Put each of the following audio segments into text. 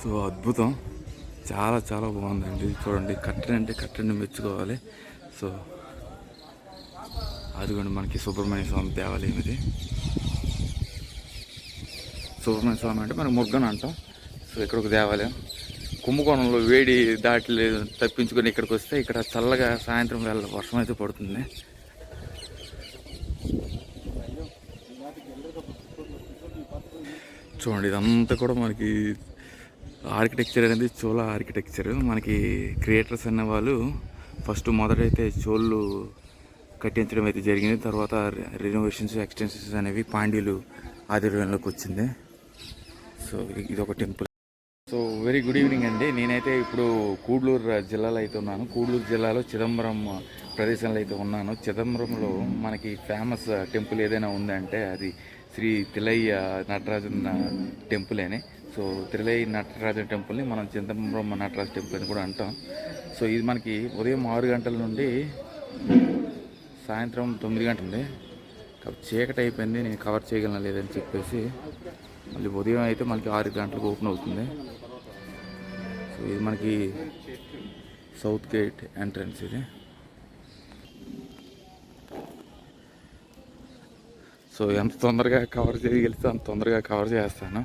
So అద్భుతం. చాలా చాలా బాగుందండి. చూడండి కట్టెని అంటే కట్టెని మెచ్చుకోవాలి. సో అదిగోండి మనకి సుబ్రహ్మణ్య స్వామి దేవాలయం ఇది. సుబ్రహ్మణ్య స్వామి అంటే మనం ముగ్గన అంటాం. సో ఇక్కడ ఒక దేవాలయం. కుంభకోణంలో వేడి దాటి తప్పించుకొని ఇక్కడికి వస్తే ఇక్కడ చల్లగా సాయంత్రం వేళ వర్షం అయితే పడుతుంది. చూడండి ఇదంతా కూడా మనకి ఆర్కిటెక్చర్ అనేది చోళ ఆర్కిటెక్చర్. మనకి క్రియేటర్స్ అనే వాళ్ళు ఫస్ట్ మొదటైతే చోళ్ళు కట్టించడం అయితే జరిగింది. తర్వాత రినోవేషన్స్ ఎక్స్టెన్షన్స్ అనేవి పాండ్యులు ఆధ్వర్యంలోకి వచ్చింది. సో ఇది- ఒక temple. So very good evening అండి. నేనైతే ఇప్పుడు కూడలూరు జిల్లాలో అయితే ఉన్నాను. కూడలూరు జిల్లాలో చిదంబరం ప్రదేశంలో అయితే ఉన్నాను. చిదంబరంలో మనకి ఫేమస్ టెంపుల్ ఏదైనా ఉందంటే అది శ్రీ తిలయ్య నటరాజన్ టెంపుల్ అని. సో తిలయ్య నటరాజ టెంపుల్ని మనం చింతబ్రహ్మ నటరాజ టెంపుల్ అని కూడా అంటాం. సో ఇది మనకి ఉదయం ఆరు గంటల నుండి సాయంత్రం తొమ్మిది గంటల. చీకటి అయిపోయింది నేను కవర్ చేయగలను లేదని చెప్పేసి మళ్ళీ ఉదయం అయితే మనకి ఆరు గంటలకు ఓపెన్ అవుతుంది. సో ఇది మనకి సౌత్ గేట్ ఎంట్రన్స్ ఇది. సో ఎంత తొందరగా కవర్ చేయగలిగితే అంత తొందరగా కవర్ చేస్తాను.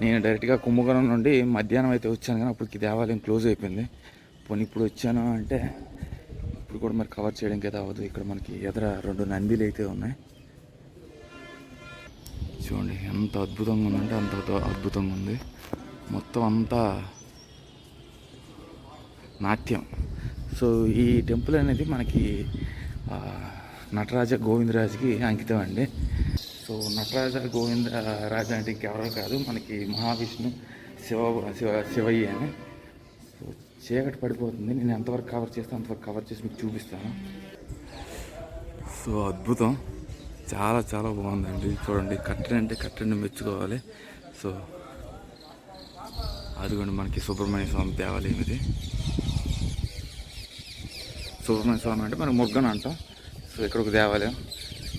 నేను డైరెక్ట్గా కుంభకోణం నుండి మధ్యాహ్నం అయితే వచ్చాను కానీ అప్పటికి దేవాలయం క్లోజ్ అయిపోయింది. పోనీ ఇప్పుడు వచ్చాను అంటే ఇప్పుడు కూడా మరి కవర్ చేయడానికి అయితే అవ్వదు. ఇక్కడ మనకి ఎదుర రెండు నందిలు అయితే ఉన్నాయి. చూడండి ఎంత అద్భుతంగా ఉందంటే అంత అద్భుతంగా ఉంది. మొత్తం అంతా నాట్యం. సో ఈ టెంపుల్ అనేది మనకి నటరాజ గోవిందరాజుకి అంకితం అండి. సో నటరాజ గోవింద రాజ అంటే ఇంకెవరో కాదు మనకి మహావిష్ణు శివ శివ శివయ్య అని. సో చీకటి పడిపోతుంది. నేను ఎంతవరకు కవర్ చేస్తాను అంతవరకు కవర్ చేసి మీకు చూపిస్తాను. సో అద్భుతం. చాలా చాలా బాగుందండి. చూడండి కట్టెన్ అంటే కట్టెని మెచ్చుకోవాలి. సో అదిగోండి మనకి సుబ్రహ్మణ్య స్వామి దేవాలయం ఇది. సుబ్రహ్మణ్య స్వామి అంటే మనం ముగ్గన అంటాం సో ఇక్కడ ఒక దేవాలయం.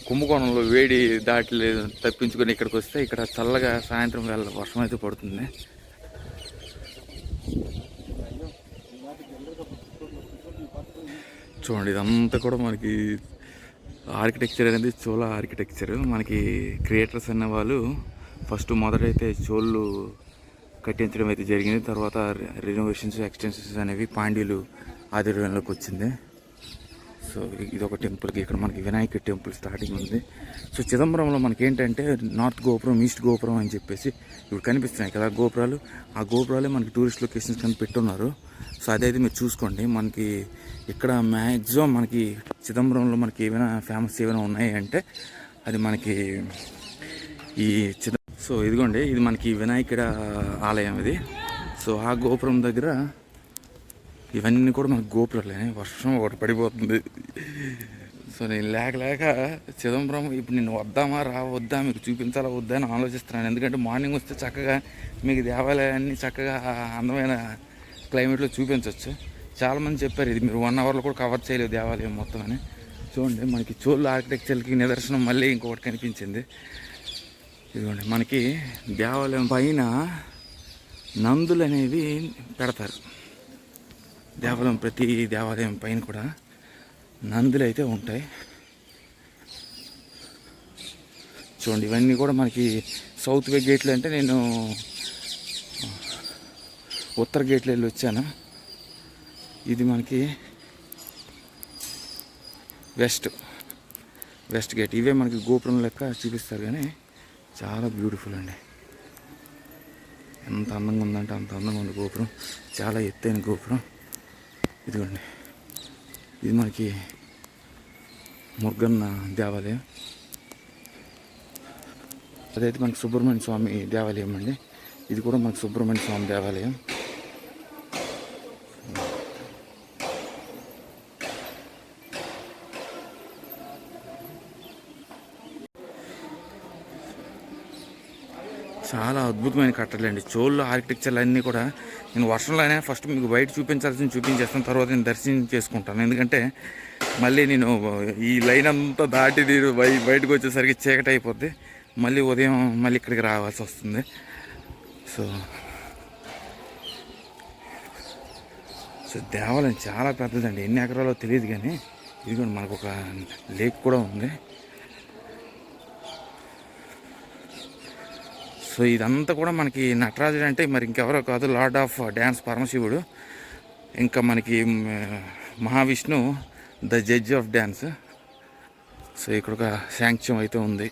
కుంభకోణంలో వేడి దాటి తప్పించుకొని ఇక్కడికి వస్తే ఇక్కడ చల్లగా సాయంత్రం వేళ వర్షం అయితే పడుతుంది. చూడండి ఇదంతా కూడా మనకి ఆర్కిటెక్చర్ అనేది చోళ ఆర్కిటెక్చర్. మనకి క్రియేటర్స్ అనే వాళ్ళు ఫస్ట్ మొదటైతే చోళ్ళు కట్టించడం అయితే జరిగింది. తర్వాత రెనోవేషన్స్ ఎక్స్టెన్షన్స్ అనేవి పాండ్యులు ఆధ్వర్యంలోకి వచ్చింది. సో ఇది- ఒక టెంపుల్కి ఇక్కడ మనకి వినాయక టెంపుల్ స్టార్టింగ్ ఉంది. సో చిదంబరంలో మనకి ఏంటంటే నార్త్ గోపురం ఈస్ట్ గోపురం అని చెప్పేసి ఇప్పుడు కనిపిస్తున్నాయి కదా గోపురాలు. ఆ గోపురాలే మనకి టూరిస్ట్ లొకేషన్స్ కానీ పెట్టున్నారు. సో అదైతే మీరు చూసుకోండి. మనకి ఇక్కడ మ్యాక్సిమం మనకి చిదంబరంలో మనకి ఏమైనా ఫేమస్ ఏమైనా ఉన్నాయి అంటే అది మనకి ఈ చిద సో ఇదిగోండి ఇది మనకి వినాయకుడ ఆలయం ఇది. సో ఆ గోపురం దగ్గర ఇవన్నీ కూడా మనకు గోపురాలే. వర్షం ఒకటి పడిపోతుంది. సో నేను లేక లేక చిదంబరం ఇప్పుడు నేను వద్దామా రా వద్దా మీకు చూపించాలా వద్దా అని ఆలోచిస్తున్నాను. ఎందుకంటే మార్నింగ్ వస్తే చక్కగా మీకు దేవాలయాన్ని చక్కగా అందమైన క్లైమేట్లో చూపించవచ్చు చాలామంది చెప్పారు ఇది మీరు వన్ అవర్లో కూడా కవర్ చేయలేదు దేవాలయం మొత్తం అని. చూడండి మనకి చోళ్ళు ఆర్కిటెక్చర్కి నిదర్శనం మళ్ళీ ఇంకొకటి కనిపించింది. ఇదిగోండి మనకి దేవాలయం పైన నందులు అనేవి పెడతారు. దేవాలయం ప్రతి దేవాలయం పైన కూడా నందులు అయితే ఉంటాయి. చూడండి ఇవన్నీ కూడా మనకి సౌత్ వే గేట్లు అంటే నేను ఉత్తర గేట్లు వెళ్ళి వచ్చాను. ఇది మనకి వెస్ట్ వెస్ట్ గేట్. ఇవే మనకి గోపురం లెక్క చూపిస్తారు కానీ చాలా బ్యూటిఫుల్ అండి. ఎంత అందంగా ఉందంటే అంత అందంగా ఉంది గోపురం. చాలా ఎత్తైన గోపురం. ఇదిగోండి. ఇది మనకి మురుగన్న దేవాలయం. అదైతే మనకి సుబ్రహ్మణ్య స్వామి దేవాలయం అండి. ఇది కూడా మనకి సుబ్రహ్మణ్య స్వామి దేవాలయం. చాలా అద్భుతమైన కట్టడండి చోళ్ళు ఆర్కిటెక్చర్లు అన్నీ కూడా నేను వర్షంలోనే ఫస్ట్ మీకు బయట చూపించాల్సింది చూపించేస్తాను తర్వాత నేను దర్శనం చేసుకుంటాను. ఎందుకంటే మళ్ళీ నేను ఈ లైన్ అంతా దాటి నేను బయటకు వచ్చేసరికి చీకటి అయిపోద్ది. మళ్ళీ ఉదయం మళ్ళీ ఇక్కడికి రావాల్సి వస్తుంది. సో సో దేవాలయం చాలా పెద్దదండి. ఎన్ని ఎకరాలో తెలియదు కానీ ఇది మనకు ఒక లేక్ కూడా ఉంది. సో ఇదంతా కూడా మనకి నటరాజుడు అంటే మరి ఇంకెవరో కాదు లార్డ్ ఆఫ్ డ్యాన్స్ పరమశివుడు. ఇంకా మనకి Mahavishnu the judge of dance. So ఇక్కడ ఒక శాంక్ష్యం అయితే ఉంది.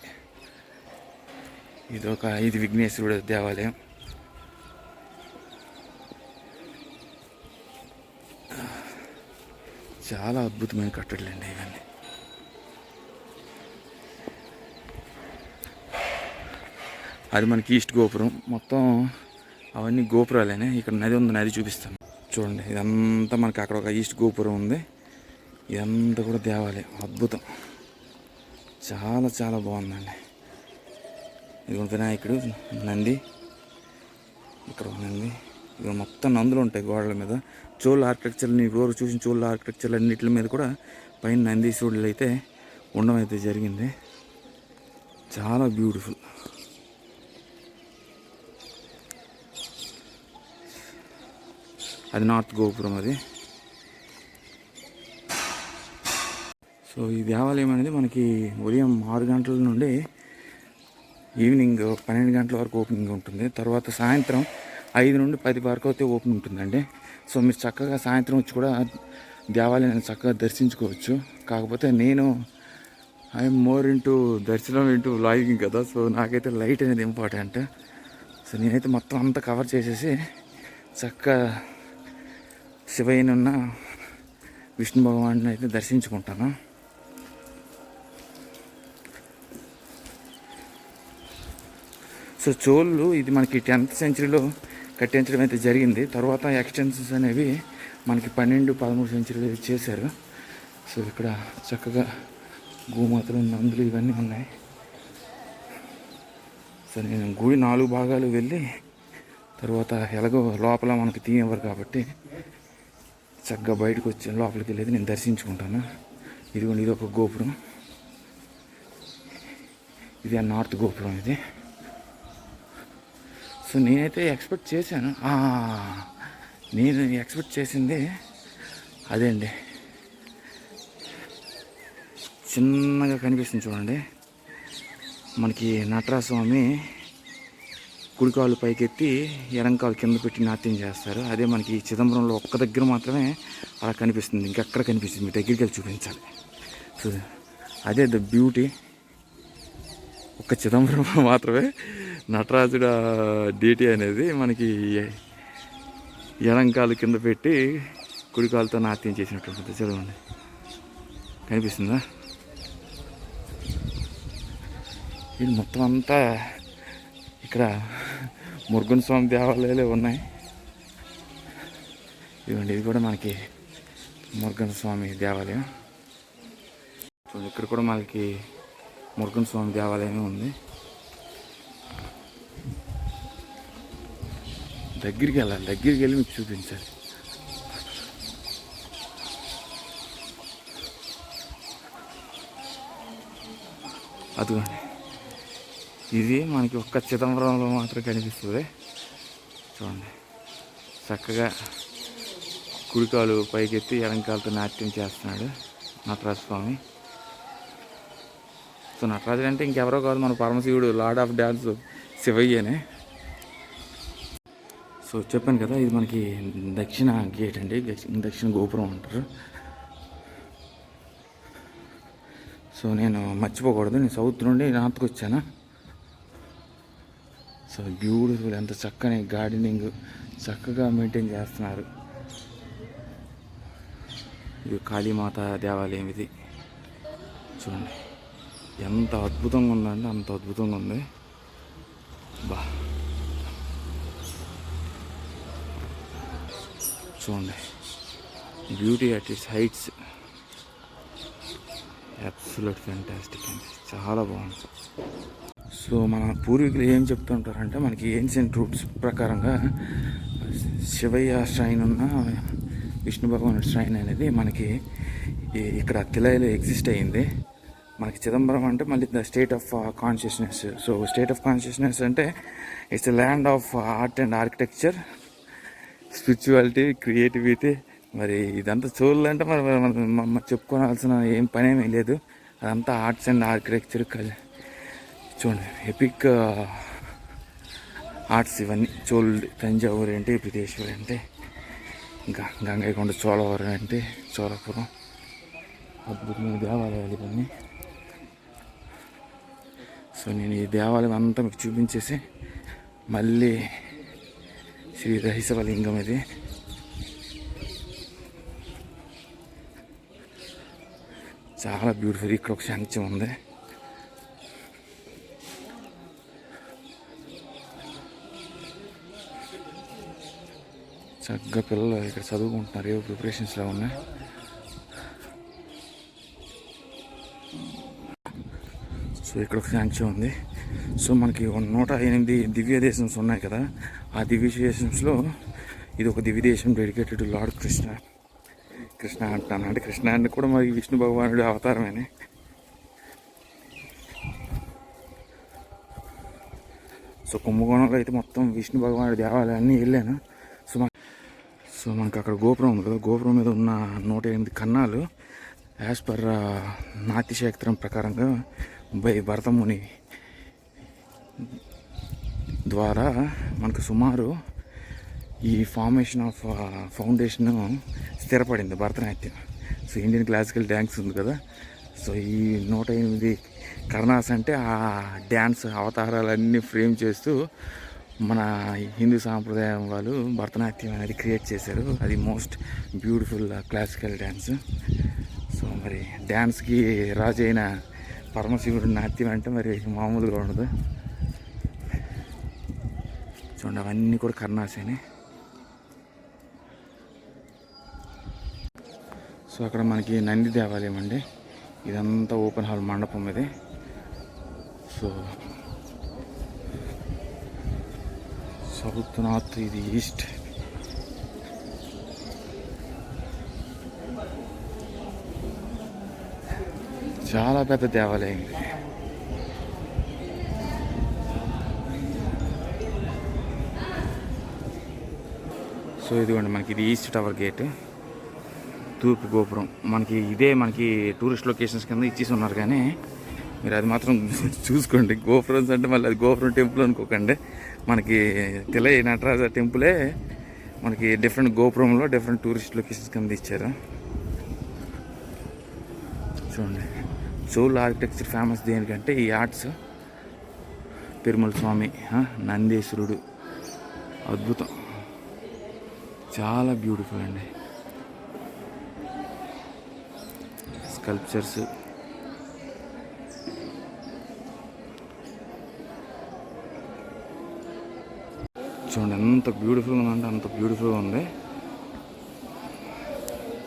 ఇది ఒక ఇది విఘ్నేశ్వరుడు దేవాలయం. చాలా అద్భుతమైన కట్టడలండి ఇవన్నీ. అది మనకి ఈస్ట్ గోపురం. మొత్తం అవన్నీ గోపురాలేనే. ఇక్కడ నది ఉంది నది చూపిస్తాను. చూడండి ఇదంతా మనకి అక్కడ ఒక ఈస్ట్ గోపురం ఉంది. ఇదంతా కూడా దేవాలయం. అద్భుతం. చాలా చాలా బాగుందండి. ఇది వినాయకుడు నంది. ఇక్కడ నంది. ఇక్కడ మొత్తం నందులు ఉంటాయి గోడల మీద. చోళ్ళ ఆర్కిటెక్చర్ నీకు రోజు చూసిన చోళ్ళ ఆర్కిటెక్చర్ అన్నింటి మీద కూడా పైన నందీశ్వరులు అయితే ఉండడం అయితే జరిగింది. చాలా బ్యూటిఫుల్. అది నార్త్ గోపురం అది. సో ఈ దేవాలయం అనేది మనకి ఉదయం ఆరు గంటల నుండి ఈవినింగ్ పన్నెండు గంటల వరకు ఓపెనింగ్ ఉంటుంది. తర్వాత సాయంత్రం ఐదు నుండి పది వరకు అయితే ఓపెన్ ఉంటుందండి. సో మీరు చక్కగా సాయంత్రం వచ్చి కూడా దేవాలయాన్ని చక్కగా దర్శించుకోవచ్చు. కాకపోతే నేను ఐఎమ్ మోర్ ఇంటూ దర్శనం ఇంటూ లాగింగ్ కదా. సో నాకైతే లైట్ అనేది ఇంపార్టెంట్ సో నేనైతే మొత్తం అంతా కవర్ చేసేసి చక్కగా శివయ్యనున్న విష్ణు భగవాన్ని అయితే దర్శించుకుంటాను? సో చోళ్ళు ఇది మనకి టెన్త్ సెంచరీలో కట్టించడం అయితే జరిగింది. తర్వాత ఎక్స్టెన్షన్స్ అనేవి మనకి పన్నెండు పదమూడు సెంచరీలో చేశారు. సో ఇక్కడ చక్కగా గోమాతలు నందులు ఇవన్నీ ఉన్నాయి. సో నేను గుడి నాలుగు భాగాలు వెళ్ళి తర్వాత ఎలాగో లోపల మనకి తీయవరు కాబట్టి చక్కగా బయటకు వచ్చి లోపలికి వెళ్ళేది నేను దర్శించుకుంటాను. ఇదిగోండి ఇది ఒక గోపురం. ఇది ఆ నార్త్ గోపురం ఇది. సో నేనైతే ఎక్స్పెక్ట్ చేశాను. నేను ఎక్స్పెక్ట్ చేసింది అదే అండి. చిన్నగా కనిపిస్తుంది చూడండి. మనకి నటరాస్వామి కుడికాలు పైకెత్తి ఎరంకాలు కింద పెట్టి నాట్యం చేస్తారు. అదే మనకి చిదంబరంలో ఒక్క దగ్గర మాత్రమే అలా కనిపిస్తుంది. ఇంకెక్కడ కనిపిస్తుంది? మీ దగ్గరికి వెళ్ళి చూపించాలి. సో అదే ద బ్యూటీ. ఒక్క చిదంబరం మాత్రమే నటరాజుడ డీటీ అనేది మనకి ఎడంకాలు కింద పెట్టి కుడికాలతో నాట్యం చేసినట్టు చూడండి కనిపిస్తుందా? ఇది మొత్తం అంతా ఇక్కడ మురుగన్ స్వామి దేవాలయాలే ఉన్నాయి. ఇదిగోండి ఇది కూడా మనకి మురుగన్ స్వామి దేవాలయం. ఇక్కడ కూడా మనకి మురుగన్ స్వామి దేవాలయమే ఉంది. దగ్గరికి వెళ్ళాలి దగ్గరికి వెళ్ళి మీకు చూపించాలి. అదిగోండి. ఇది మనకి ఒక్క చిదంబరంలో మాత్రం కనిపిస్తుంది. చూడండి. చక్కగా కుడికాలు పైకెత్తి ఎడంకాలతో నాట్యం చేస్తున్నాడు నటరాజ స్వామి సో నటరాజు అంటే ఇంకెవరో కాదు మన పరమశివుడు లార్డ్ ఆఫ్ డ్యాన్స్ శివయ్యనే సో చెప్పాను కదా ఇది మనకి దక్షిణ గేట్ అండి. దక్షిణ దక్షిణ గోపురం అంటారు. సో నేను మర్చిపోకూడదు నేను సౌత్ నుండి నార్త్కి వచ్చాను? సో బ్యూటిఫుల్ ఎంత చక్కని గార్డెనింగ్ చక్కగా మెయింటైన్ చేస్తున్నారు. ఇది కాళీమాత దేవాలయం ఇది. చూడండి ఎంత అద్భుతంగా ఉందంటే అంత అద్భుతంగా ఉంది. బా. చూడండి beauty at its heights. Absolute fantastic అండి చాలా బాగుంది. సో మన పూర్వీకులు ఏం చెప్తుంటారంటే మనకి ఏన్షియంట్ రూట్స్ ప్రకారంగా శివయ్య శ్రైన్ ఉన్న విష్ణు భగవాన్ శ్రైన్ అనేది మనకి ఇక్కడ తిలైలో ఎగ్జిస్ట్ అయ్యింది మనకి చిదంబరం అంటే మళ్ళీ the state of consciousness so state of consciousness అంటే it's land of art and architecture spirituality creativity మరి ఇదంతా చూడాలంటే మరి మనం చెప్పుకోవాల్సిన ఏం పని ఏమీ లేదు. అదంతా ఆర్ట్స్ అండ్ ఆర్కిటెక్చర్ కలిసి చూడండి ఎపిక్ ఆర్ట్స్ uh, ఇవన్నీ. చోళ తంజావూరు అంటే బ్రిటిషూర్ అంటే ఇంకా గంగైకొండ చోళవరం అంటే చోళపురం. అద్భుతమైన దేవాలయాలు ఇవన్నీ. సో నేను ఈ దేవాలయం అంతా మీకు చూపించేసి మళ్ళీ శ్రీ రహిసవలింగం ఇది. చాలా బ్యూటిఫుల్ ఇక్కడ ఒక శంఖం ఉంది. చక్కగా పిల్లలు ఇక్కడ చదువుకుంటున్నారు. ఏవో ప్రిపరేషన్స్లో ఉన్నాయి. సో ఇక్కడ ఒక శాంక్షన్ ఉంది. సో మనకి ఒక నూట ఎనిమిది దివ్య దేశంస్ ఉన్నాయి కదా. ఆ దివ్య దేశంస్లో ఇది ఒక దివ్య దేశం డెడికేటెడ్ లార్డ్ కృష్ణ కృష్ణ అంటాను. అంటే కృష్ణ అంటే కూడా మరి విష్ణు భగవానుడి అవతారమేనే. సో కుంభకోణంలో అయితే మొత్తం విష్ణు భగవానుడి దేవాలయాన్ని వెళ్ళాను. సో మనకు అక్కడ గోపురం ఉంది కదా గోపురం మీద ఉన్న నూట ఎనిమిది కన్నాలు యాజ్ పర్ నాట్యశాస్త్రం ప్రకారంగా బై భరతముని ద్వారా మనకు సుమారు ఈ formation of foundation స్థిరపడింది Bharatanatyam. So Indian classical dance ఉంది కదా సో ఈ నూట ఎనిమిది కర్ణాస్ అంటే ఆ డ్యాన్స్ అవతారాలన్నీ ఫ్రేమ్ చేస్తూ మన హిందూ సాంప్రదాయం వాళ్ళు భరతనాట్యం అనేది క్రియేట్ చేశారు. అది most beautiful classical dance so మరి డ్యాన్స్కి రాజైన పరమశివుడు నాట్యం అంటే మరి మామూలుగా ఉండదు. చూడండి అవన్నీ కూడా కర్ణాసేనే సో అక్కడ మనకి నంది దేవాలయం అండి. ఇదంతా ఓపెన్ హాల్ మండపం ఇది. సో సౌత్ నార్త్ ఇది ఈస్ట్ చాలా పెద్ద దేవాలయం ఇది సో ఇదిగోండి మనకి ఇది ఈస్ట్ టవర్ గేట్ తూర్పు గోపురం. మనకి ఇదే మనకి టూరిస్ట్ లొకేషన్స్ కింద ఇచ్చేసి ఉన్నారు కానీ మీరు అది మాత్రం చూసుకోండి. గోపురం అంటే మళ్ళీ అది గోపురం టెంపుల్ అనుకోకండి. మనకి తెలై నటరాజ టెంపులే మనకి డిఫరెంట్ గోపురంలో డిఫరెంట్ టూరిస్ట్ లొకేషన్స్ కింద ఇచ్చారు చూడండి. చోళ ఆర్కిటెక్చర్ ఫేమస్ దేనికంటే ఈ ఆర్ట్స్ పెరుమల స్వామి నందీశ్వరుడు. అద్భుతం. చాలా బ్యూటిఫుల్ అండి. స్కల్ప్చర్స్ చూడండి ఎంత బ్యూటిఫుల్గా ఉందంటే అంత బ్యూటిఫుల్గా ఉంది.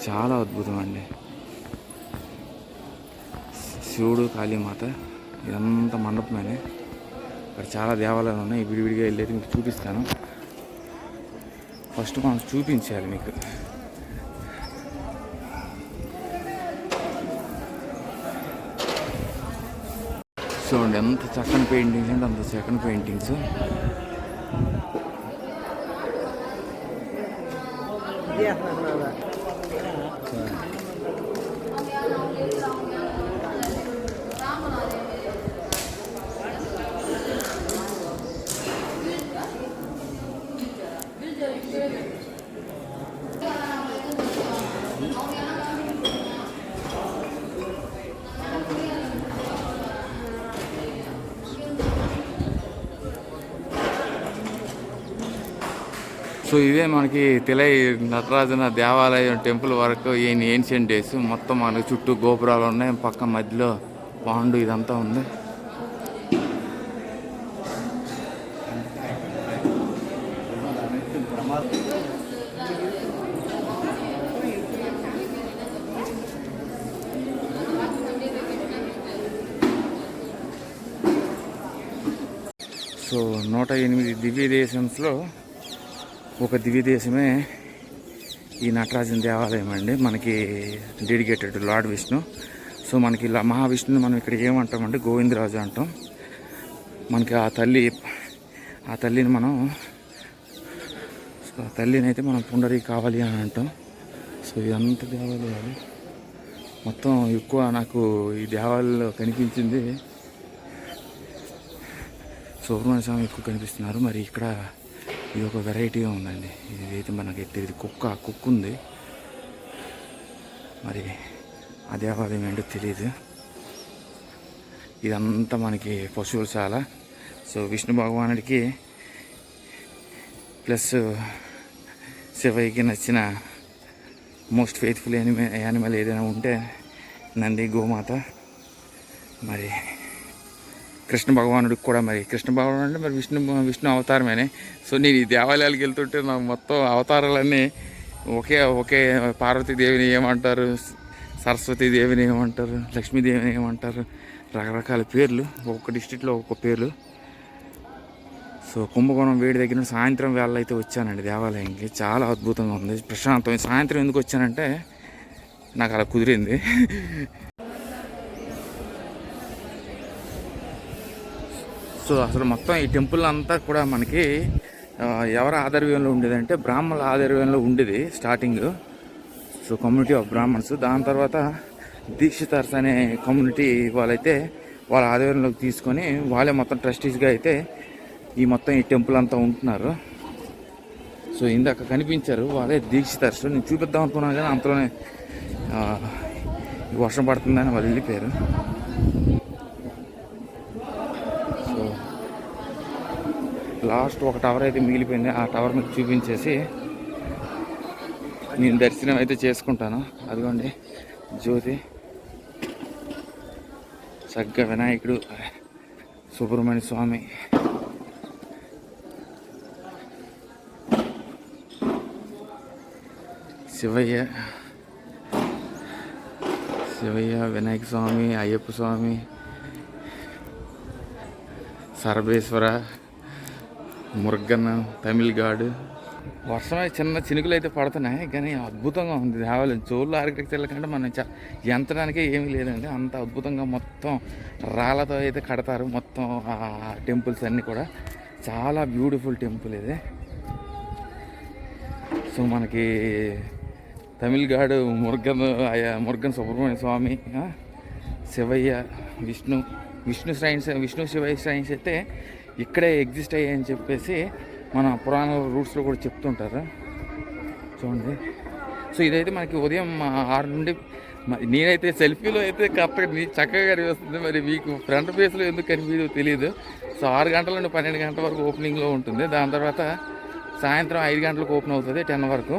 చాలా అద్భుతం అండి. శివుడు కాళీమాత ఇదంతా మండపమేనే ఇక్కడ చాలా దేవాలయాలు ఉన్నాయి. విడివిడిగా వెళ్ళేది మీకు చూపిస్తాను. ఫస్ట్ మనం చూపించాలి మీకు. చూడండి ఎంత చక్కని పెయింటింగ్స్ అంటే అంత చక్కని పెయింటింగ్స్ เรียกมาแบบ సో ఇవే మనకి తెలై నటరాజన దేవాలయం టెంపుల్ వరకు ఈయన ఏన్షియంట్ డేస్. మొత్తం మనకి చుట్టూ గోపురాలు ఉన్నాయి. పక్క మధ్యలో పాండు ఇదంతా ఉంది. సో నూట ఎనిమిది దివ్య దేశంస్లో ఒక దివ్యదేశమే ఈ నటరాజన్ దేవాలయం అండి. మనకి డెడికేటెడ్ లార్డ్ విష్ణు. సో మనకి ఇలా మహావిష్ణుని మనం ఇక్కడ ఏమంటామంటే గోవిందరాజు అంటాం. మనకి ఆ తల్లి ఆ తల్లిని మనం సో ఆ తల్లిని అయితే మనం పుండరి కావాలి అని అంటాం. సో ఇదంతా దేవాలయాలు. మొత్తం ఎక్కువ నాకు ఈ దేవాలయంలో కనిపించింది. సుబ్రహ్మణ్య స్వామి ఎక్కువ కనిపిస్తున్నారు. మరి ఇక్కడ ఇది ఒక వెరైటీగా ఉందండి. ఇది అయితే మనకి తెలియదు కుక్క కుక్క ఉంది. మరి ఆ దేవాలయం ఏంటో తెలియదు ఇదంతా మనకి పశువులశాల సో విష్ణు భగవానుడికి ప్లస్ శివయ్యకి నచ్చిన మోస్ట్ ఫెయిత్ఫుల్ యానిమల్ యానిమల్ ఏదైనా ఉంటే నంది గోమాత. మరి కృష్ణ భగవానుడికి కూడా మరి కృష్ణ భగవానుడు అంటే మరి విష్ణు విష్ణు అవతారమేనే. సో నేను ఈ దేవాలయాలకు వెళ్తుంటే నాకు మొత్తం అవతారాలన్నీ ఒకే ఒకే పార్వతీదేవిని ఏమంటారు సరస్వతీదేవిని ఏమంటారు లక్ష్మీదేవిని ఏమంటారు రకరకాల పేర్లు ఒక్కొక్క డిస్టిక్లో ఒక్కొక్క పేర్లు. సో కుంభకోణం వేడి దగ్గర సాయంత్రం వేళ అయితే వచ్చానండి దేవాలయంకి చాలా అద్భుతంగా ఉంది. ప్రశాంతం. సాయంత్రం ఎందుకు వచ్చానంటే నాకు అలా కుదిరింది. సో అసలు మొత్తం ఈ టెంపుల్ అంతా కూడా మనకి ఎవరి ఆధ్వర్యంలో ఉండేదంటే బ్రాహ్మణుల ఆధర్యంలో ఉండేది starting so community of Brahmins దాని తర్వాత దీక్షితార్స్ అనే కమ్యూనిటీ వాళ్ళైతే వాళ్ళ ఆధ్వర్యంలోకి తీసుకొని వాళ్ళే మొత్తం ట్రస్టీస్గా అయితే ఈ మొత్తం ఈ టెంపుల్ అంతా ఉంటున్నారు. సో ఇందాక కనిపించారు వాళ్ళే దీక్షితార్స్. నేను చూపిద్దాం అనుకున్నాను కానీ అంతలోనే వర్షం పడుతుందని వాళ్ళు వెళ్ళిపోయారు. లాస్ట్ ఒక టవర్ అయితే మిగిలిపోయింది. ఆ టవర్ మీకు చూపించేసి నేను దర్శనం అయితే చేసుకుంటాను. అదిగోండి జ్యోతి. చక్కగా వినాయకుడు సుబ్రహ్మణ్య స్వామి. శివయ్య శివయ్య వినాయక స్వామి అయ్యప్ప స్వామి సర్వేశ్వర మురుగన్ తమిళ్ గాడు. వర్షమే చిన్న చినుకులు అయితే పడుతున్నాయి కానీ అద్భుతంగా ఉంది దేవాలయం. చోళ్ళు ఆర్కిటెక్చర్ల కంటే మనం చ ఎంతడానికే ఏమీ లేదండి. అంత అద్భుతంగా మొత్తం రాళ్ళతో అయితే కడతారు మొత్తం ఆ టెంపుల్స్ అన్నీ కూడా. చాలా బ్యూటిఫుల్ టెంపుల్ ఇది. సో మనకి తమిళగాడు మురుగన్ మురుగన్ సుబ్రహ్మణ్య స్వామి శివయ్య విష్ణు విష్ణు శ్రైన్స్ విష్ణు శివయ్య శ్రైన్స్ అయితే ఇక్కడే ఎగ్జిస్ట్ అయ్యాయని చెప్పేసి మన పురాణ రూట్స్లో కూడా చెప్తుంటారు. చూడండి. సో ఇదైతే మనకి ఉదయం ఆరు నుండి నేనైతే సెల్ఫీలో అయితే కరెక్ట్గా నీ చక్కగా కనిపిస్తుంది. మరి మీకు ఫ్రంట్ ఫేస్లో ఎందుకు కనిపించదో తెలియదు సో ఆరు గంటల నుండి పన్నెండు గంటల వరకు ఓపెనింగ్లో ఉంటుంది. దాని తర్వాత సాయంత్రం ఐదు గంటలకు ఓపెన్ అవుతుంది టెన్ వరకు.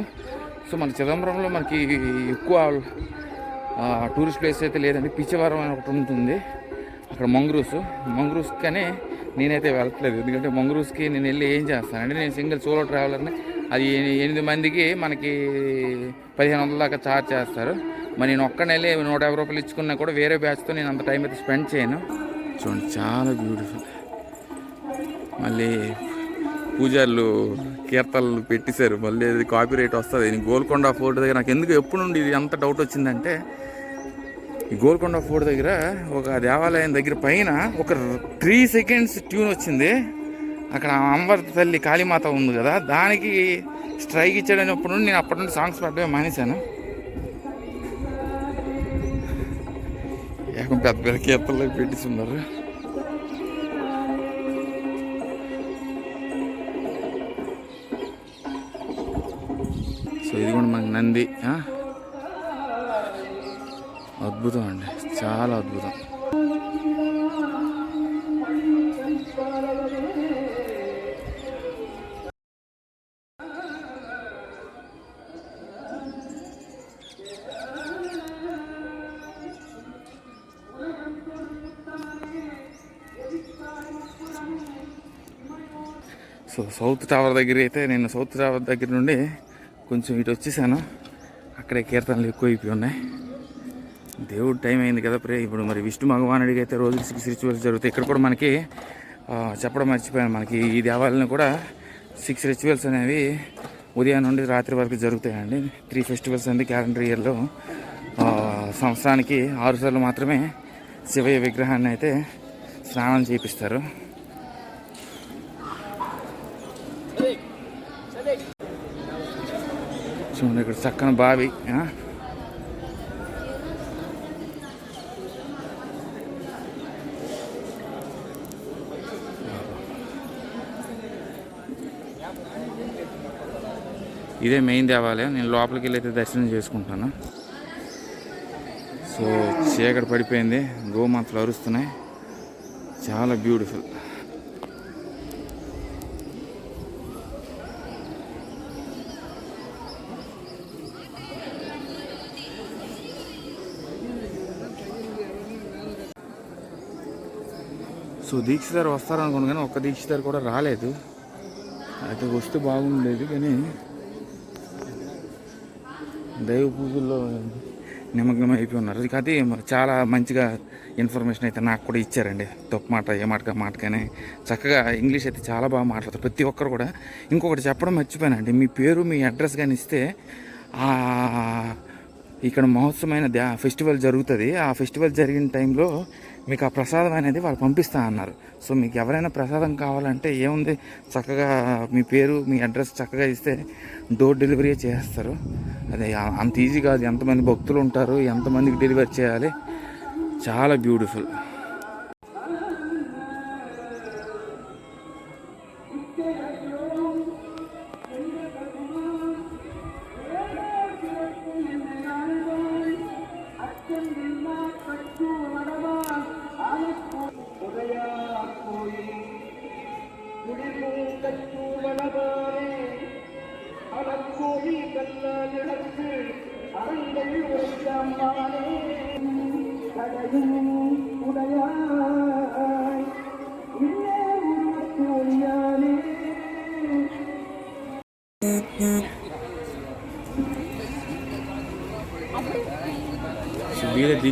సో మన చిదంబరంలో మనకి ఎక్కువ టూరిస్ట్ ప్లేస్ అయితే లేదండి. పిచ్చివరం అని ఒకటి ఉంటుంది. అక్కడ మంగ్రూస్. మంగ్రూస్ కానీ నేనైతే వెళ్ళట్లేదు. ఎందుకంటే మంగ్రూస్కి నేను వెళ్ళి ఏం చేస్తానంటే నేను సింగిల్ సోలో ట్రావెలర్ని అది ఎనిమిది మందికి మనకి పదిహేను వందల దాకా ఛార్జ్ చేస్తారు. మరి నేను ఒక్కడిని వెళ్ళి నూట యాభై రూపాయలు ఇచ్చుకున్నా కూడా వేరే బ్యాచ్తో నేను అంత టైం అయితే స్పెండ్ చేయను. చూడండి చాలా బ్యూటిఫుల్. మళ్ళీ పూజారులు కీర్తనలు పెట్టేశారు. మళ్ళీ అది కాపీ రేట్ వస్తుంది. నేను గోల్కొండ ఫోర్ట్ దగ్గర నాకు ఎందుకు ఎప్పుడు నుండి ఇది ఎంత డౌట్ వచ్చిందంటే ఈ గోల్కొండ ఫోర్ట్ దగ్గర ఒక దేవాలయం దగ్గర పైన ఒక త్రీ సెకండ్స్ ట్యూన్ వచ్చింది. అక్కడ అమ్మవారి తల్లి కాళీమాత ఉంది కదా దానికి స్ట్రైక్ ఇచ్చాడనప్పుడు నుండి నేను అప్పటి నుండి సాంగ్స్ పాడమే మానేశాను. ఏకం పెద్ద పెద్ద కీర్తనలు పెట్టిస్తున్నారు. సో ఇది కూడా మనకి నంది అద్భుతం అండి. చాలా అద్భుతం. సో సౌత్ టవర్ దగ్గర అయితే నేను సౌత్ టవర్ దగ్గర నుండి కొంచెం ఇటు వచ్చేసాను. అక్కడే కీర్తనలు ఎక్కువ అయిపోయి ఉన్నాయి. దేవుడు టైం అయింది కదా ప్రే ఇప్పుడు మరి విష్ణు భగవానుడికి అయితే రోజు సిక్స్ రిచువల్స్ జరుగుతాయి. ఇక్కడ కూడా మనకి చెప్పడం మర్చిపోయాను. మనకి ఈ దేవాలయంలో కూడా సిక్స్ రిచువల్స్ అనేవి ఉదయం నుండి రాత్రి వరకు జరుగుతాయండి. త్రీ ఫెస్టివల్స్ అనేది క్యాలెండర్ ఇయర్లో సంవత్సరానికి ఆరుసార్లు మాత్రమే శివయ్య విగ్రహాన్ని అయితే స్నానం చేపిస్తారు. చూడండి ఇక్కడ చక్కని బావి ఇదే మెయిన్ దేవాలయం. నేను లోపలికి వెళ్ళి అయితే దర్శనం చేసుకుంటాను. సో చీకటి పడిపోయింది. గోమాతలు అరుస్తున్నాయి. చాలా బ్యూటిఫుల్. సో దీక్షితారు వస్తారనుకున్నాను కానీ ఒక్క దీక్షితారు కూడా రాలేదు. అయితే వస్తే బాగుండేది కానీ దైవ పూజల్లో నిమగ్నం అయిపోయి ఉన్నారు. అది చాలా మంచిగా ఇన్ఫర్మేషన్ అయితే నాకు కూడా ఇచ్చారండి. తప్పు మాట ఏ మాట మాటగానే. చక్కగా ఇంగ్లీష్ అయితే చాలా బాగా మాట్లాడతారు. ప్రతి ఒక్కరు కూడా. ఇంకొకటి చెప్పడం మర్చిపోయానండి. మీ పేరు మీ అడ్రస్ కానీ ఇస్తే ఇక్కడ మహోత్సవమైన ఫెస్టివల్ జరుగుతుంది. ఆ ఫెస్టివల్ జరిగిన టైంలో మీకు ఆ ప్రసాదం అనేది వాళ్ళు పంపిస్తా అన్నారు. సో మీకు ఎవరైనా ప్రసాదం కావాలంటే ఏముంది? చక్కగా మీ పేరు మీ అడ్రస్ చక్కగా ఇస్తే డోర్ డెలివరీ చేస్తారు. అదే అంత ఈజీ కాదు. ఎంతమంది భక్తులు ఉంటారు ఎంతమందికి డెలివరీ చేయాలి? చాలా బ్యూటిఫుల్.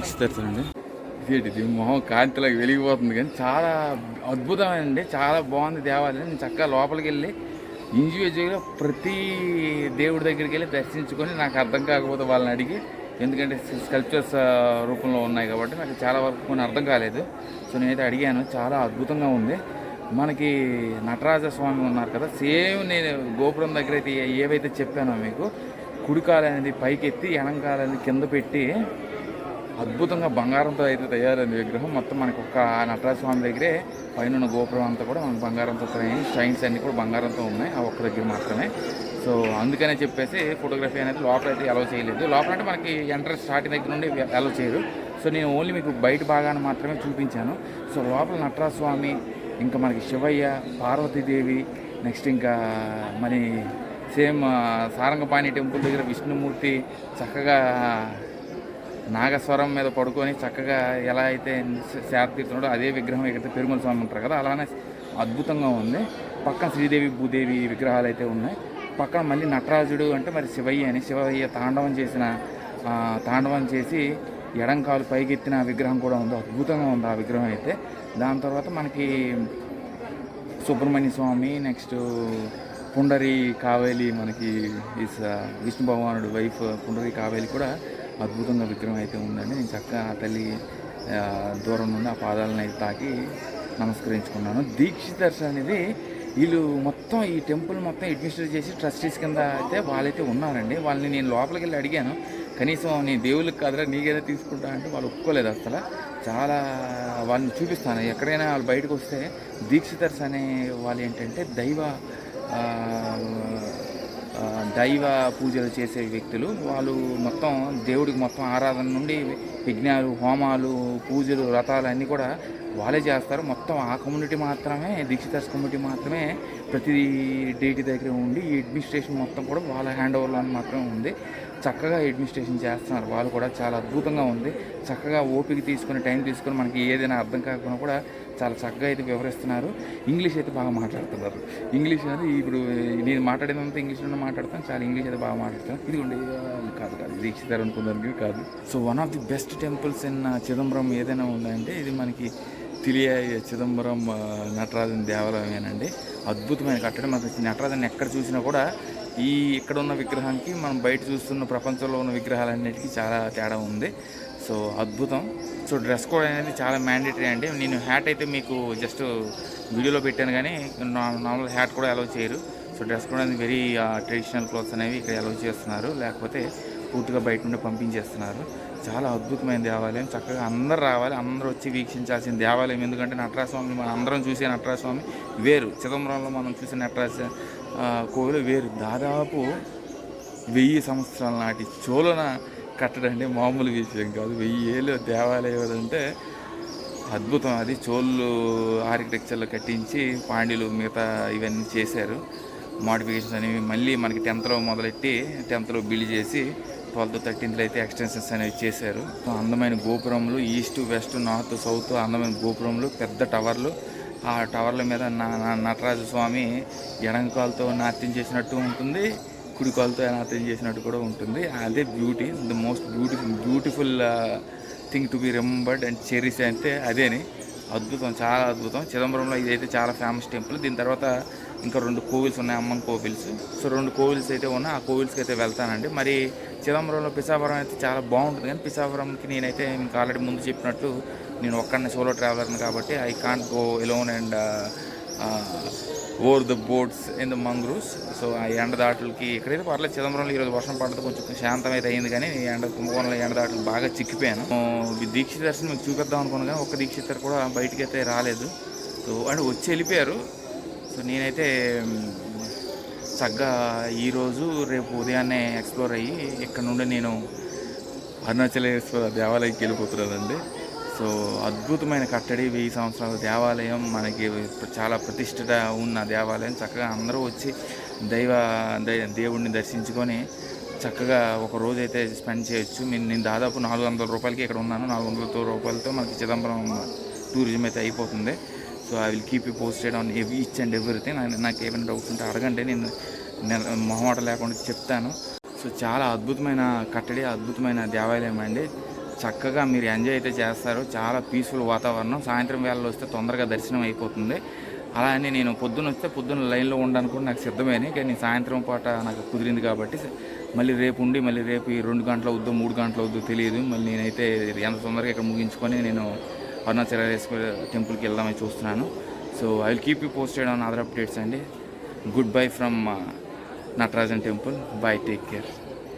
వీరే దీక్షితారండి ఇది మొహం కాంతిలోకి వెలిగిపోతుంది కానీ చాలా అద్భుతమైనండి చాలా బాగుంది దేవాలయం. నేను చక్కగా లోపలికి వెళ్ళి ఇండివిజువల్గా ప్రతి దేవుడి దగ్గరికి వెళ్ళి దర్శించుకొని నాకు అర్థం కాకపోతే వాళ్ళని అడిగి ఎందుకంటే స్కల్ప్చర్స్ రూపంలో ఉన్నాయి కాబట్టి నాకు చాలా వరకు కొన్ని అర్థం కాలేదు. సో నేనైతే అడిగాను. చాలా అద్భుతంగా ఉంది. మనకి నటరాజ స్వామి ఉన్నారు కదా సేమ్ నేను గోపురం దగ్గర అయితే ఏవైతే చెప్పానో మీకు కుడికాలు అనేది పైకెత్తి ఎనంకాలు అనేది కింద పెట్టి అద్భుతంగా బంగారంతో అయితే తయారైంది విగ్రహం. మొత్తం మనకు ఒక నటరాజస్వామి దగ్గరే పైన ఉన్న గోపురం అంతా కూడా మనకు బంగారంతో తయారైంది. స్టైన్స్ అన్నీ కూడా బంగారంతో ఉన్నాయి ఆ ఒక్క దగ్గర మాత్రమే. సో అందుకనే చెప్పేసి ఫోటోగ్రఫీ అనేది లోపల అయితే అలౌ చేయలేదు. లోపల అంటే మనకి ఎంట్రన్స్ స్టార్టింగ్ దగ్గర నుండి అలౌ చేయరు. సో నేను ఓన్లీ మీకు బయట భాగాన్ని మాత్రమే చూపించాను. సో లోపల నటరాజస్వామి ఇంకా మనకి శివయ్య పార్వతీదేవి నెక్స్ట్ ఇంకా మరి సేమ్ సారంగపాణి టెంపుల్ దగ్గర విష్ణుమూర్తి చక్కగా నాగస్వరం మీద పడుకొని చక్కగా ఎలా అయితే శాత తీరుతున్నాడో అదే విగ్రహం ఎక్కడైతే పెరుమల స్వామి ఉంటారు కదా అలానే అద్భుతంగా ఉంది. పక్కన శ్రీదేవి భూదేవి విగ్రహాలు అయితే ఉన్నాయి. పక్కన మళ్ళీ నటరాజుడు అంటే మరి శివయ్య అని శివయ్య తాండవం చేసిన తాండవం చేసి ఎడంకాలు పైకెత్తిన విగ్రహం కూడా ఉంది. అద్భుతంగా ఉంది ఆ విగ్రహం అయితే. దాని తర్వాత మనకి సుబ్రహ్మణ్య స్వామి నెక్స్ట్ పుండరి కావేలి మనకి ఈ స- విష్ణు భగవానుడు వైఫ్ పుండరి కావేలి కూడా అద్భుతంగా విగ్రహం అయితే ఉందండి నేను చక్కగా ఆ తల్లి దూరం నుండి ఆ పాదాలను అయితే తాకి నమస్కరించుకున్నాను. దీక్షితర్స్ అనేది వీళ్ళు మొత్తం ఈ టెంపుల్ మొత్తం అడ్మినిస్ట్రేట్ చేసి ట్రస్టీస్ కింద అయితే వాళ్ళైతే ఉన్నారండి. వాళ్ళని నేను లోపలికి వెళ్ళి అడిగాను. కనీసం నేను దేవుళ్ళకి కాదురా నీకేదో తీసుకుంటా అంటే వాళ్ళు ఒప్పుకోలేదు అసలు. చాలా వాళ్ళని చూపిస్తాను. ఎక్కడైనా వాళ్ళు బయటకు వస్తే దీక్షితర్స్ అనే వాళ్ళు ఏంటంటే దైవ దైవ పూజలు చేసే వ్యక్తులు. వాళ్ళు మొత్తం దేవుడికి మొత్తం ఆరాధన నుండి యజ్ఞాలు హోమాలు పూజలు వ్రతాలు అన్నీ కూడా వాళ్ళే చేస్తారు. మొత్తం ఆ కమ్యూనిటీ మాత్రమే దీక్షితాస్ కమ్యూనిటీ మాత్రమే ప్రతి డేట్ దగ్గర ఉండి ఈ అడ్మినిస్ట్రేషన్ మొత్తం కూడా వాళ్ళ హ్యాండ్ ఓవర్లో మాత్రమే ఉంది. చక్కగా అడ్మినిస్ట్రేషన్ చేస్తున్నారు. వాళ్ళు కూడా చాలా అద్భుతంగా ఉంది. చక్కగా ఓపిక తీసుకొని టైం తీసుకొని మనకి ఏదైనా అర్థం కాకుండా కూడా చాలా చక్కగా అయితే వివరిస్తున్నారు. ఇంగ్లీష్ అయితే బాగా మాట్లాడుతున్నారు. ఇంగ్లీష్ అనేది ఇప్పుడు నేను మాట్లాడేదంతా ఇంగ్లీష్లోనే మాట్లాడతాను. చాలా ఇంగ్లీష్ అయితే బాగా మాట్లాడతాను ఇది ఉండే కాదు కాదు. ఇది ఇచ్చిదారు కాదు. So one of the best temples in Chidambaram ఏదైనా ఉందంటే ఇది మనకి తెలియ చిదంబరం ఆ, నటరాజన్ దేవాలయమేనండి. అద్భుతమైన కట్టడం. మనకి నటరాజన్ ఎక్కడ చూసినా కూడా ఈ ఇక్కడ ఉన్న విగ్రహానికి మనం బయట చూస్తున్న ప్రపంచంలో ఉన్న విగ్రహాలన్నిటికీ చాలా తేడా ఉంది. సో అద్భుతం. సో డ్రెస్ కోడ్ అనేది చాలా మ్యాండేటరీ అండి. నేను హ్యాట్ అయితే మీకు జస్ట్ వీడియోలో పెట్టాను కానీ నార్మల్ హ్యాట్ కూడా అలౌ చేయరు. సో డ్రెస్ కూడా వెరీ ట్రెడిషనల్ క్లోత్స్ అనేవి ఇక్కడ అలౌ చేస్తున్నారు. లేకపోతే పూర్తిగా బయట నుండి పంపించేస్తున్నారు. చాలా అద్భుతమైన దేవాలయం. చక్కగా అందరు రావాలి. అందరూ వచ్చి వీక్షించాల్సిన దేవాలయం. ఎందుకంటే నటరాజస్వామి మనం అందరం చూసే నటరాజస్వామి వేరు. చిదంబరంలో మనం చూసే నటరాజ కోవిలు వేరు. దాదాపు వెయ్యి సంవత్సరాల నాటి చోళన కట్టడం అంటే మామూలు విషయం కాదు. వెయ్యి ఏళ్ళు దేవాలయం అంటే అద్భుతం. అది చోళ్ళు ఆర్కిటెక్చర్లో కట్టించి పాండ్యులు మిగతా ఇవన్నీ చేశారు. మోడిఫికేషన్స్ అనేవి మళ్ళీ మనకి టెన్త్లో మొదలెట్టి టెన్త్లో బిల్డ్ చేసి ట్వెల్త్ థర్టీన్త్లో అయితే ఎక్స్టెన్షన్స్ అనేవి చేశారు. అందమైన గోపురములు ఈస్ట్ వెస్ట్ నార్త్ సౌత్ అందమైన గోపురంలు పెద్ద టవర్లు ఆ టవర్ల మీద నా నటరాజ స్వామి ఎడంకాలతో నాట్యం చేసినట్టు ఉంటుంది కుడి కాలుతో నాట్యం చేసినట్టు కూడా ఉంటుంది. అదే beauty the most beautiful beautiful thing to be remembered and cherish అంటే అదేని. అద్భుతం చాలా అద్భుతం. చిదంబరంలో ఇదైతే చాలా ఫేమస్ టెంపుల్ దీని తర్వాత ఇంకా రెండు కోవిల్స్ ఉన్నాయి అమ్మన్ కోవిల్స్. సో రెండు కోవిల్స్ అయితే ఉన్నాయి ఆ కోవిల్స్కి అయితే వెళ్తానండి. మరి చిదంబరంలో పిశావరం అయితే చాలా బాగుంటుంది. కానీ పిశావరంకి నేనైతే ఇంకా ఆల్రెడీ ముందు చెప్పినట్టు నేను ఒక్కడిని సోలో ట్రావెలర్ని కాబట్టి I can't go alone and over the boats in the mangroves so ఆ ఎండ దాటులకి ఎక్కడైతే పర్లేదు చిదంబరంలో ఈరోజు వర్షం పడదు కొంచెం శాంతం అయితే అయింది కానీ ఈ ఎండ కుంభకోణంలో ఎండ దాటులు బాగా చిక్కిపోయాను. ఆ, దీక్షిత దర్శనం మీకు చూపిద్దాం అనుకున్నాను కానీ ఒక్క దీక్షితరు కూడా బయటికి అయితే రాలేదు. సో అంటే వచ్చి వెళ్ళిపోయారు. సో నేనైతే చక్కగా ఈరోజు రేపు ఉదయాన్నే ఎక్స్ప్లోర్ అయ్యి ఇక్కడ నుండి నేను అరుణాచలేశ్వర దేవాలయంకి వెళ్ళిపోతున్నానండి. సో అద్భుతమైన కట్టడి. వెయ్యి సంవత్సరాల దేవాలయం మనకి చాలా ప్రతిష్ఠిత ఉన్న దేవాలయం. చక్కగా అందరూ వచ్చి దైవ దై- దేవుడిని దర్శించుకొని చక్కగా ఒక రోజు అయితే స్పెండ్ చేయొచ్చు. నేను నేను దాదాపు నాలుగు వందల రూపాయలకి ఇక్కడ ఉన్నాను. నాలుగు వందల రూపాయలతో మనకి చిదంబరం టూరిజం అయితే అయిపోతుంది. So I will keep you posted on every each and everything. నాకు ఏమైనా డౌట్స్ ఉంటే అడగండి. నేను నేను మొహమాట లేకుండా చెప్తాను. సో చాలా అద్భుతమైన కట్టడి అద్భుతమైన దేవాలయం అండి. చక్కగా మీరు ఎంజాయ్ అయితే చేస్తారు. చాలా పీస్ఫుల్ వాతావరణం. సాయంత్రం వేళలో వస్తే తొందరగా దర్శనం అయిపోతుంది. అలా అని నేను పొద్దున్న వస్తే పొద్దున్న లైన్లో ఉండడానికి కూడా నాకు సిద్ధమేని. కానీ సాయంత్రం పూట నాకు కుదిరింది కాబట్టి మళ్ళీ రేపు ఉండి మళ్ళీ రేపు ఈ రెండు గంటల వద్దు మూడు గంటల వద్దు తెలియదు. మళ్ళీ నేనైతే ఎంత తొందరగా ఇక్కడ ముగించుకొని నేను అరుణాచలేశ్వర టెంపుల్కి వెళ్దామని చూస్తున్నాను. So I will keep you posted on other updates అండి. Good bye from Natarajan temple. Bye take care.